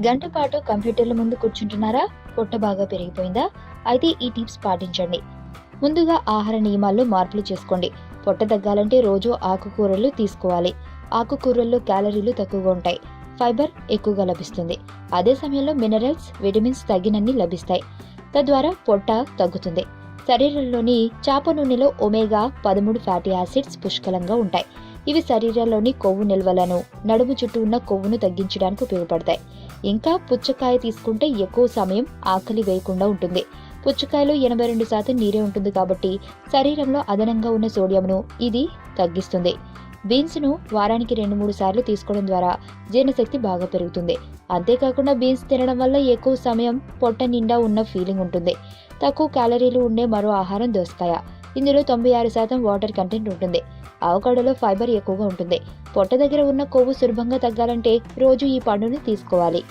గంట పాటు కంప్యూటర్ల ముందు కూర్చుంటున్నారా? పొట్ట బాగా పెరిగిపోయిందా? అయితే ఈ టిప్స్ పాటించండి. ముందుగా ఆహార నియమాల్లో మార్పులు చేసుకోండి. పొట్ట తగ్గాలంటే రోజు ఆకుకూరలు తీసుకోవాలి. ఆకుకూరల్లో క్యాలరీలు తక్కువగా ఉంటాయి. ఫైబర్ ఎక్కువగా లభిస్తుంది. అదే సమయంలో మినరల్స్ విటమిన్స్ తగినన్ని లభిస్తాయి. తద్వారా పొట్ట తగ్గుతుంది. శరీరంలోని చాప నూనెలో ఒమేగా పదమూడు ఫ్యాటీ యాసిడ్స్ పుష్కలంగా ఉంటాయి. ఇవి శరీరంలోని కొవ్వు నిల్వలను నడుము చుట్టూ ఉన్న కొవ్వును తగ్గించడానికి ఉపయోగపడతాయి. ఇంకా పుచ్చకాయ తీసుకుంటే ఎక్కువ సమయం ఆకలి వేయకుండా ఉంటుంది. పుచ్చకాయలో ఎనభై రెండు శాతం నీరే ఉంటుంది కాబట్టి శరీరంలో అదనంగా ఉన్న సోడియంను ఇది తగ్గిస్తుంది. బీన్స్ను వారానికి రెండు మూడు సార్లు తీసుకోవడం ద్వారా జీర్ణశక్తి బాగా పెరుగుతుంది. అంతేకాకుండా బీన్స్ తినడం వల్ల ఎక్కువ సమయం పొట్ట నిండా ఉన్న ఫీలింగ్ ఉంటుంది. తక్కువ క్యాలరీలు ఉండే మరో ఆహారం దోసకాయ. ఇందులో తొంభై ఆరు శాతం వాటర్ కంటెంట్ ఉంటుంది. అవకాడోలో ఫైబర్ ఎక్కువగా ఉంటుంది. పొట్ట దగ్గర ఉన్న కొవ్వు సులభంగా తగ్గాలంటే రోజు ఈ పండుని తీసుకోవాలి.